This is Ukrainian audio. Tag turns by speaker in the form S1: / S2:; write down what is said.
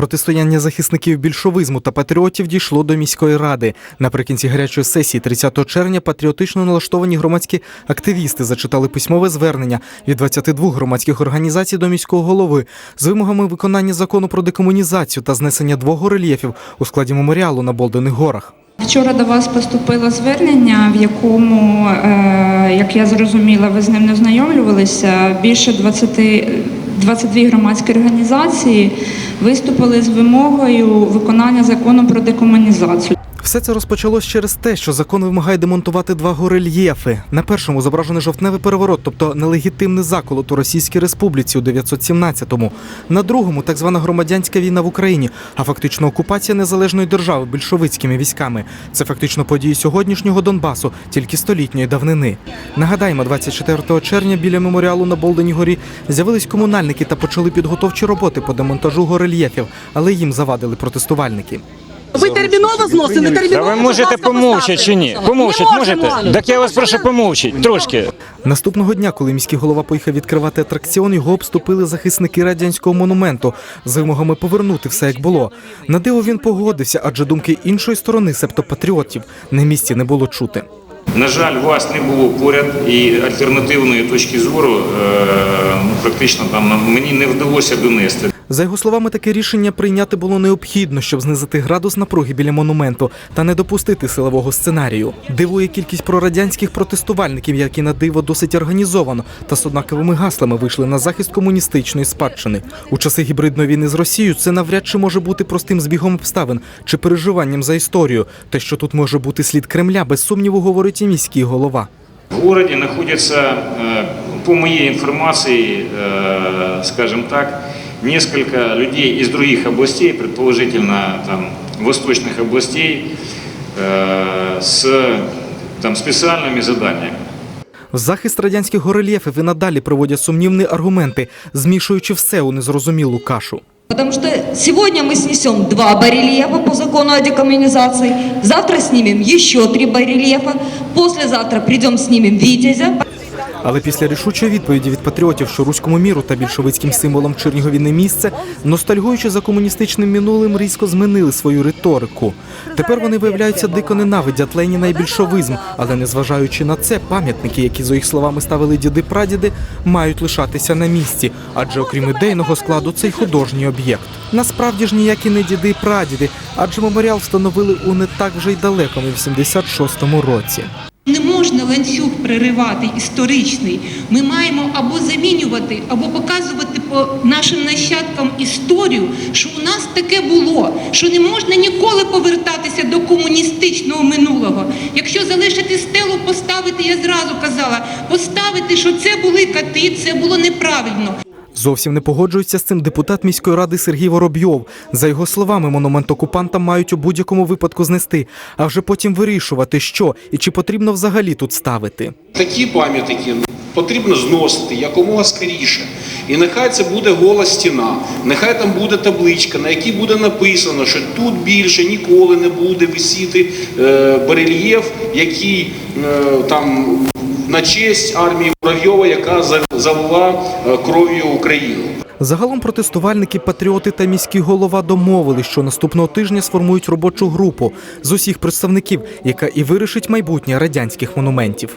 S1: Протистояння захисників більшовизму та патріотів дійшло до міської ради. Наприкінці гарячої сесії 30 червня патріотично налаштовані громадські активісти зачитали письмове звернення від 22 громадських організацій до міського голови з вимогами виконання закону про декомунізацію та знесення двох горельєфів у складі меморіалу на Болдених горах.
S2: Вчора до вас поступило звернення, в якому, е, як я зрозуміла, ви з ним не ознайомлювалися. Більше 20, 22 громадські організації виступили з вимогою виконання закону про декомунізацію.
S1: Все це розпочалось через те, що закон вимагає демонтувати два горельєфи. На першому зображений жовтневий переворот, тобто нелегітимний заколот у Російській Республіці у 917-му. На другому так звана громадянська війна в Україні, а фактично окупація незалежної держави більшовицькими військами. Це фактично події сьогоднішнього Донбасу, тільки столітньої давнини. Нагадаємо, 24 червня біля меморіалу на Болденій горі з'явились комунальники та почали підготовчі роботи по демонтажу горельєфів, але їм завадили протестувальники.
S3: Ви терміново зносили,
S4: Та
S3: терміново.
S4: ви можете помовчати чи ні? Помовчати можете? Так я вас прошу помовчати трошки.
S1: Наступного дня, коли міський голова поїхав відкривати атракціон, його обступили захисники радянського монументу з вимогами повернути все як було. На диво він погодився, адже думки іншої сторони, себто патріотів, на місці не було чути.
S5: На жаль, вас не було поряд, і альтернативної точки зору е, ну, практично там мені не вдалося донести.
S1: За його словами, таке рішення прийняти було необхідно, щоб знизити градус напруги біля монументу та не допустити силового сценарію. Дивує кількість прорадянських протестувальників, які на диво досить організовано та з однаковими гаслами вийшли на захист комуністичної спадщини. У часи гібридної війни з Росією це навряд чи може бути простим збігом обставин чи переживанням за історію. Те, що тут може бути слід Кремля, без сумніву, говорить і міський голова.
S5: В городе находится, э, по моей информации, э, скажем так, несколько людей из других областей, предположительно там, восточных областей, э, с там, специальными заданиями.
S1: В захист радянських горельєфів і надалі проводять сумнівні аргументи, змішуючи все у незрозумілу кашу.
S6: Потому что сегодня мы снесем два барельефа по закону о декоммунизации, завтра снимем еще три барельефа, послезавтра придем снимем Витязя.
S1: Але після рішучої відповіді від патріотів, що руському міру та більшовицьким символом Чернігові не місце, ностальгуючи за комуністичним минулим, різко змінили свою риторику. Тепер вони виявляються дико ненавидять Леніна і більшовизм, але незважаючи на це, пам'ятники, які за їх словами ставили діди-прадіди, мають лишатися на місці, адже окрім ідейного складу, це й художній об'єкт. Насправді ж ніякі не діди прадіди, адже меморіал встановили у не так вже й далекому 86-му році.
S7: Переривати історичний. Ми маємо або замінювати, або показувати по нашим нащадкам історію, що у нас таке було, що не можна ніколи повертатися до комуністичного минулого. Якщо залишити стелу, поставити, я зразу казала, поставити, що це були кати, це було неправильно.
S1: Зовсім не погоджується з цим депутат міської ради Сергій Воробйов. За його словами, монумент окупантам мають у будь-якому випадку знести, а вже потім вирішувати, що і чи потрібно взагалі тут ставити.
S8: Такі пам'ятники потрібно зносити якомога скоріше. І нехай це буде гола стіна, нехай там буде табличка, на якій буде написано, що тут більше ніколи не буде висіти е, барельєф, який е, там на честь армії Муравйова, яка за- залила е, кров'ю Україну.
S1: Загалом протестувальники, патріоти та міський голова домовили, що наступного тижня сформують робочу групу з усіх представників, яка і вирішить майбутнє радянських монументів.